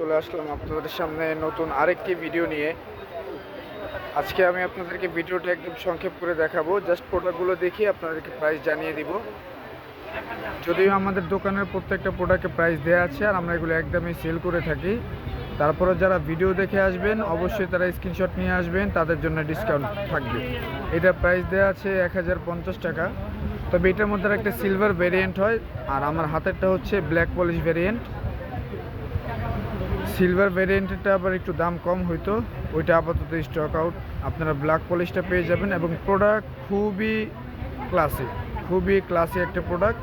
চলে আসলাম আপনাদের সামনে নতুন আরেকটি ভিডিও নিয়ে। আজকে আমি আপনাদেরকে ভিডিওটা একদম সংক্ষেপ করে দেখাবো। জাস্ট প্রোডাক্টগুলো দেখিয়ে আপনাদেরকে প্রাইস জানিয়ে দিব। যদিও আমাদের দোকানের প্রত্যেকটা প্রোডাক্টে প্রাইস দেওয়া আছে আর আমরা এগুলো একদমই সেল করে থাকি। তারপরে যারা ভিডিও দেখে আসবেন, অবশ্যই তারা স্ক্রিনশট নিয়ে আসবেন, তাদের জন্য ডিসকাউন্ট থাকবে। এটা প্রাইস দেওয়া আছে এক হাজার পঞ্চাশ টাকা। তবে এটার মধ্যে একটা সিলভার ভেরিয়েন্ট হয়, আর আমার হাতেরটা হচ্ছে ব্ল্যাক পলিশ ভেরিয়েন্ট সিলভার ভেরিয়েন্টটা আবার একটু দাম কম হইতো, ওইটা আপাতত স্টক আউট আপনারা ব্ল্যাক পলিশটা পেয়ে যাবেন এবং প্রোডাক্ট খুবই ক্লাসি খুবই ক্লাসি একটা প্রোডাক্ট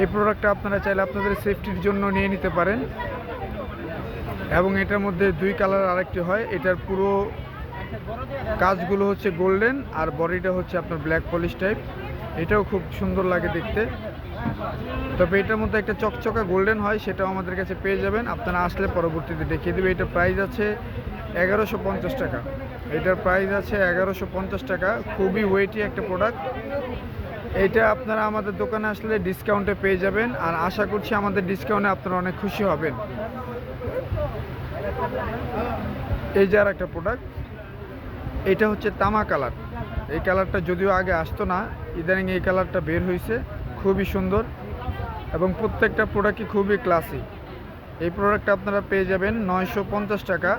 এই প্রোডাক্টটা আপনারা চাইলে আপনাদের সেফটির জন্য নিয়ে নিতে পারেন। এবং এটার মধ্যে দুই কালার আরেকটি হয়, এটার পুরো কাজগুলো হচ্ছে গোল্ডেন আর বডিটা হচ্ছে আপনার ব্ল্যাক পলিশ টাইপ এটাও খুব সুন্দর লাগে দেখতে। তবে এটার মধ্যে একটা চকচকা গোল্ডেন হয়, সেটাও আমাদের কাছে পেয়ে যাবেন। আপনারা আসলে পরবর্তীতে দেখিয়ে দেবে। এটার প্রাইস আছে এগারোশো পঞ্চাশ টাকা। এটার প্রাইস আছে এগারোশো পঞ্চাশ টাকা। খুবই ওয়েটি একটা প্রোডাক্ট এইটা আপনারা আমাদের দোকানে আসলে ডিসকাউন্টে পেয়ে যাবেন। আর আশা করছি আমাদের ডিসকাউন্টে আপনারা অনেক খুশি হবেন। এই যে আর একটা প্রোডাক্ট এটা হচ্ছে তামা কালার। এই কালারটা যদিও আগে আসতো না, ইদানিং এই কালারটা বের হয়েছে খুবই সুন্দর এবং প্রত্যেকটা প্রোডাক্টই খুবই ক্লাসি এই প্রোডাক্টটা আপনারা পেয়ে যাবেন নয়শো পঞ্চাশ টাকা।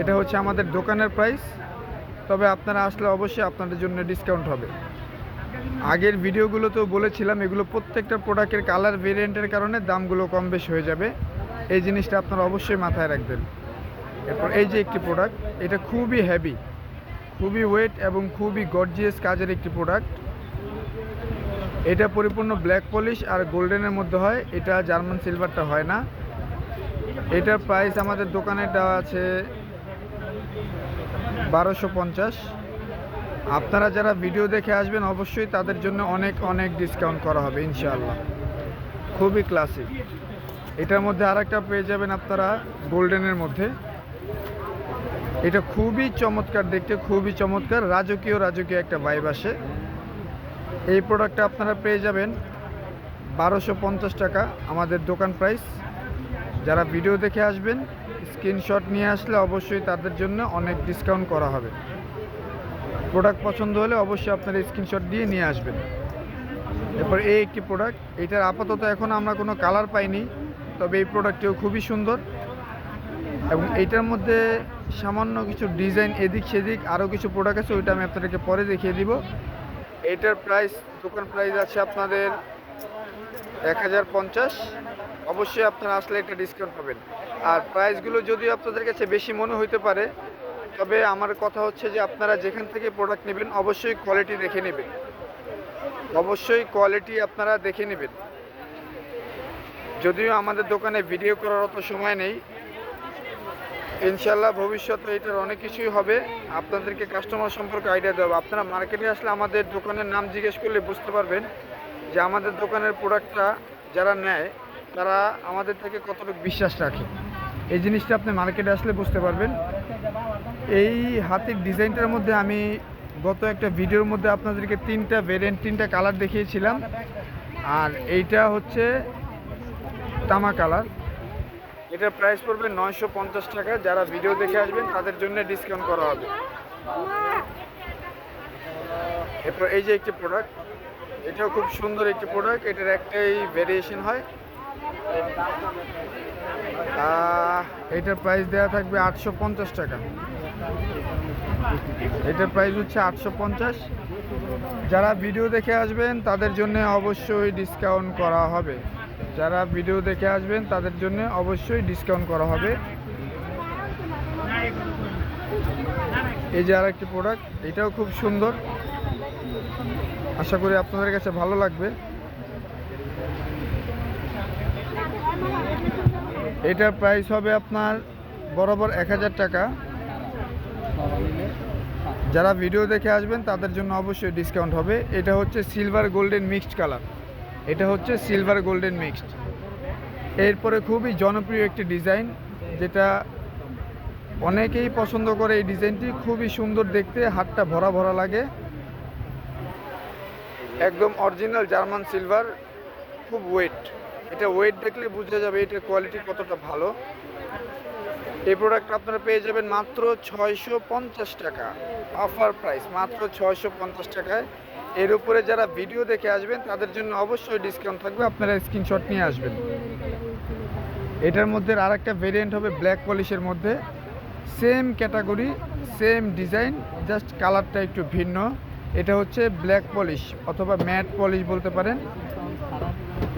এটা হচ্ছে আমাদের দোকানের প্রাইস তবে আপনারা আসলে অবশ্যই আপনাদের জন্য ডিসকাউন্ট হবে। আগের ভিডিওগুলোতেও বলেছিলাম, এগুলো প্রত্যেকটা প্রোডাক্টের কালার ভেরিয়েন্টের কারণে দামগুলো কম বেশি হয়ে যাবে। এই জিনিসটা আপনারা অবশ্যই মাথায় রাখবেন। এরপর এই যে একটি প্রোডাক্ট এটা খুবই হ্যাভি খুবই ওয়েট এবং খুবই গর্জিয়াস কাজের একটি প্রোডাক্ট এটা পরিপূর্ণ ব্ল্যাক পলিশ আর গোল্ডেনের মধ্যে হয়। এটা জার্মান সিলভারটা হয় না। এটার প্রাইস আমাদের দোকানে দেওয়া আছে বারোশো পঞ্চাশ। আপনারা যারা ভিডিও দেখে আসবেন, অবশ্যই তাদের জন্য অনেক অনেক ডিসকাউন্ট করা হবে, ইনশাআল্লাহ। খুবই ক্লাসিক এটার মধ্যে আর একটা পেয়ে যাবেন আপনারা গোল্ডেনের মধ্যে। এটা খুবই চমৎকার দেখতে, খুবই চমৎকার। রাজকীয় রাজকীয় একটা ভাইব আসে। এই প্রোডাক্টটা আপনারা পেয়ে যাবেন বারোশো পঞ্চাশ টাকা, আমাদের দোকান প্রাইস যারা ভিডিও দেখে আসবেন স্ক্রিনশট নিয়ে আসলে অবশ্যই তাদের জন্য অনেক ডিসকাউন্ট করা হবে। প্রোডাক্ট পছন্দ হলে অবশ্যই আপনারা স্ক্রিনশট দিয়ে নিয়ে আসবেন। এরপর এই একটি প্রোডাক্ট এটার আপাতত এখন আমরা কোনো কালার পাইনি, তবে এই প্রোডাক্টটিও খুবই সুন্দর। এবং এইটার মধ্যে সামান্য কিছু ডিজাইন এদিক সেদিক, আরও কিছু প্রোডাক্ট আছে, ওইটা আমি আপনাদেরকে পরে দেখিয়ে দিব। এইটার প্রাইস দোকান প্রাইস আছে আপনাদের এক হাজার পঞ্চাশ। অবশ্যই আপনারা আসলে একটা ডিসকাউন্ট পাবেন। আর প্রাইসগুলো যদিও আপনাদের কাছে বেশি মনে হইতে পারে, তবে আমার কথা হচ্ছে যে আপনারা যেখান থেকে প্রোডাক্ট নেবেন, অবশ্যই কোয়ালিটি দেখে নেবেন। অবশ্যই কোয়ালিটি আপনারা দেখে নেবেন। যদিও আমাদের দোকানে ভিডিও করার অত সময় নেই ইনশাল্লাহ ভবিষ্যতে এটার অনেক কিছুই হবে। আপনাদেরকে কাস্টমার সম্পর্কে আইডিয়া দেবো আপনারা মার্কেটে আসলে আমাদের দোকানের নাম জিজ্ঞেস করলে বুঝতে পারবেন যে আমাদের দোকানের প্রোডাক্টটা যারা নেয়, তারা আমাদের থেকে কতটুকু বিশ্বাস রাখে। এই জিনিসটা আপনি মার্কেটে আসলে বুঝতে পারবেন। এই হাতির ডিজাইনটার মধ্যে আমি গত একটা ভিডিওর মধ্যে আপনাদেরকে তিনটা ভেরিয়েন্ট তিনটা কালার দেখিয়েছিলাম। আর এইটা হচ্ছে তামা কালার এটার প্রাইস পড়বে নয়শো পঞ্চাশ টাকা। যারা ভিডিও দেখে আসবেন, তাদের জন্য ডিসকাউন্ট করা হবে। এরপর এই যে একটি প্রোডাক্ট এটাও খুব সুন্দর একটি প্রোডাক্ট এটার একটাই ভেরিয়েশন হয়। এটার প্রাইস দেওয়া থাকবে আটশো পঞ্চাশ টাকা। এটার প্রাইস হচ্ছে আটশো পঞ্চাশ। যারা ভিডিও দেখে আসবেন, তাদের জন্য অবশ্যই ডিসকাউন্ট করা হবে। যারা ভিডিও দেখে আসবেন, তাদের জন্য অবশ্যই ডিসকাউন্ট করা হবে। এই যে আর একটি প্রোডাক্ট এটাও খুব সুন্দর। আশা করি আপনাদের কাছে ভালো লাগবে। এটার প্রাইস হবে আপনার বরাবর এক হাজার টাকা। যারা ভিডিও দেখে আসবেন, তাদের জন্য অবশ্যই ডিসকাউন্ট হবে। এটা হচ্ছে সিলভার গোল্ডেন মিক্সড কালার এটা হচ্ছে সিলভার গোল্ডেন মিক্সড এরপরে খুবই জনপ্রিয় একটি ডিজাইন যেটা অনেকেই পছন্দ করে এই ডিজাইনটি খুবই সুন্দর দেখতে, হাতটা ভরা ভরা লাগে। একদম অরিজিনাল জার্মান সিলভার খুব ওয়েট এটা ওয়েট দেখলে বোঝা যাবে এটার কোয়ালিটি কতটা ভালো। এই প্রোডাক্ট আপনারা পেয়ে যাবেন মাত্র ছয়শো পঞ্চাশ টাকা। অফার প্রাইস মাত্র ছয়শো পঞ্চাশ টাকায়। এর উপরে যারা ভিডিও দেখে আসবেন, তাদের জন্য অবশ্যই ডিসকাউন্ট থাকবে। আপনারা স্ক্রিনশট নিয়ে আসবেন। এটার মধ্যে আর একটা ভেরিয়েন্ট হবে ব্ল্যাক পলিশের মধ্যে। Same category same design just কালারটা একটু ভিন্ন। এটা হচ্ছে ব্ল্যাক পলিশ অথবা ম্যাট পলিশ বলতে পারেন।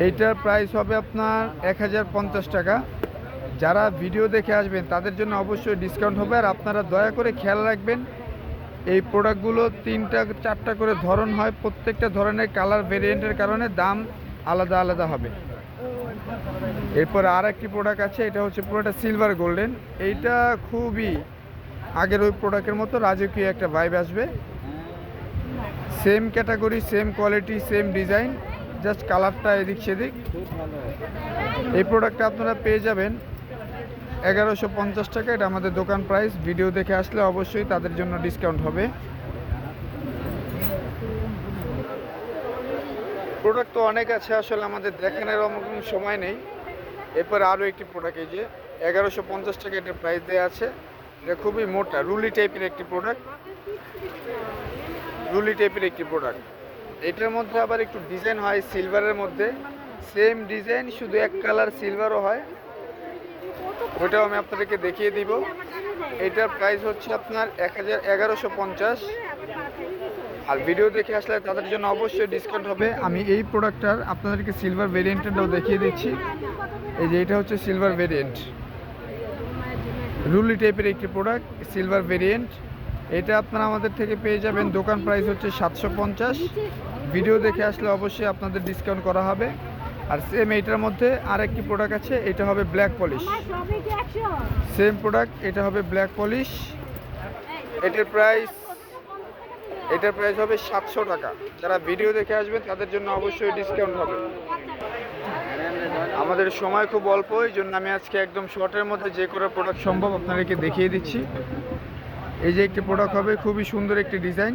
এইটার প্রাইস হবে আপনার এক হাজার পঞ্চাশ টাকা। যারা ভিডিও দেখে আসবেন, তাদের জন্য অবশ্যই ডিসকাউন্ট হবে। আর আপনারা দয়া করে খেয়াল রাখবেন এই প্রোডাক্টগুলো তিনটা, চারটা করে ধরন হয়। প্রত্যেকটা ধরনের কালার ভেরিয়েন্টের কারণে দাম আলাদা আলাদা হবে। এরপর আর একটি প্রোডাক্ট আছে, এটা হচ্ছে পুরোটা সিলভার গোল্ডেন। এইটা খুবই আগের ওই প্রোডাক্টের মতো রাজকীয় একটা ভাইব আসবে। Same category, same quality, same design, just কালারটা এদিক সেদিক। এই প্রোডাক্টটা আপনারা পেয়ে যাবেন। এগারোশো পঞ্চাশ টাকা, এটা আমাদের দোকান প্রাইস ভিডিও দেখে আসলে অবশ্যই তাদের জন্য ডিসকাউন্ট হবে। প্রোডাক্ট তো অনেক আছে, আসলে আমাদের দেখানোর কোনো সময় নেই। এরপর আরও একটি প্রোডাক্ট এই যে এগারোশো পঞ্চাশ টাকা এটা প্রাইস দেওয়া আছে। এটা খুবই মোটা, রুলি টাইপের একটি প্রোডাক্ট রুলি টাইপের একটি প্রোডাক্ট এটার মধ্যে আবার একটু ডিজাইন হয় সিলভারের মধ্যে। সেম ডিজাইন শুধু এক কালার সিলভারও হয়। ওটাও আমি আপনাদেরকে দেখিয়ে দিব। এটার প্রাইস হচ্ছে আপনার এক হাজার এগারোশো পঞ্চাশ। আর ভিডিও দেখে আসলে তাদের জন্য অবশ্যই ডিসকাউন্ট হবে। আমি এই প্রোডাক্টটার আপনাদেরকে সিলভার ভেরিয়েন্টটাও দেখিয়ে দিচ্ছি। এই যে এটা হচ্ছে সিলভার ভেরিয়েন্ট রুলি টাইপের একটি প্রোডাক্ট সিলভার ভেরিয়েন্ট এটা আপনারা আমাদের থেকে পেয়ে যাবেন। দোকান প্রাইস হচ্ছে সাতশো পঞ্চাশ। ভিডিও দেখে আসলে অবশ্যই আপনাদের ডিসকাউন্ট করা হবে। আর সেম এইটার মধ্যে আর একটি প্রোডাক্ট আছে এটা হবে ব্ল্যাক পলিশ সেম প্রোডাক্ট এটা হবে ব্ল্যাক পলিশ এটার প্রাইস এটার প্রাইস হবে সাতশো টাকা। যারা ভিডিও দেখে আসবেন তাদের জন্য অবশ্যই ডিসকাউন্ট হবে। আমাদের সময় খুব অল্প এই জন্য আমি আজকে একদম শর্টের মধ্যে যে করে প্রোডাক্ট সম্ভব আপনাদেরকে দেখিয়ে দিচ্ছি। এই যে একটি প্রোডাক্ট হবে খুবই সুন্দর একটি ডিজাইন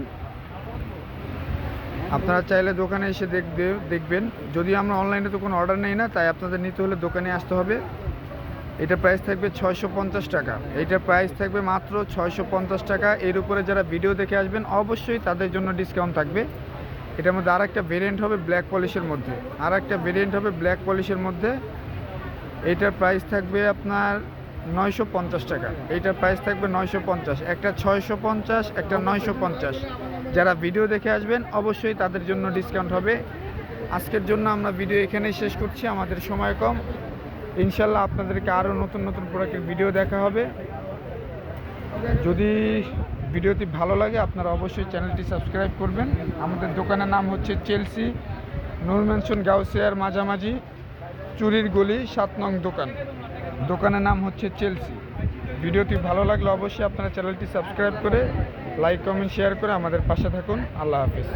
আপনারা চাইলে দোকানে এসে দেখবে, দেখবেন। যদি আমরা অনলাইনে তো কোনো অর্ডার নেই না, তাই আপনাদের নিতে হলে দোকানে আসতে হবে। এটা প্রাইস থাকবে ছয়শো পঞ্চাশ টাকা। এইটার প্রাইস থাকবে মাত্র ছয়শো পঞ্চাশ টাকা। এর উপরে যারা ভিডিও দেখে আসবেন, অবশ্যই তাদের জন্য ডিসকাউন্ট থাকবে। এটার মধ্যে আর একটা ভেরিয়েন্ট হবে ব্ল্যাক পলিশের মধ্যে। আর একটা ভেরিয়েন্ট হবে ব্ল্যাক পলিশের মধ্যে। এইটার প্রাইস থাকবে আপনার নয়শো পঞ্চাশ টাকা। এইটার প্রাইস থাকবে নয়শো পঞ্চাশ। একটা ছয়শো পঞ্চাশ, একটা নয়শো পঞ্চাশ। যারা ভিডিও দেখে আসবেন, অবশ্যই তাদের জন্য ডিসকাউন্ট হবে। আজকের জন্য আমরা ভিডিও এখানেই শেষ করছি, আমাদের সময় কম। ইনশাল্লাহ আপনাদেরকে আরও নতুন নতুন প্রোডাক্টের ভিডিও দেখা হবে। যদি ভিডিওটি ভালো লাগে, আপনারা অবশ্যই চ্যানেলটি সাবস্ক্রাইব করবেন। আমাদের দোকানের নাম হচ্ছে চেলসি নূর মেনশন গাউসিয়ার মাঝামাঝি চুরির গলি, সাত নং দোকান। দোকানের নাম হচ্ছে চেলসি ভিডিওটি ভালো লাগলে অবশ্যই আপনারা চ্যানেলটি সাবস্ক্রাইব করে লাইক কমেন্ট শেয়ার করে আমাদের পাশে থাকুন। আল্লাহ হাফিজ।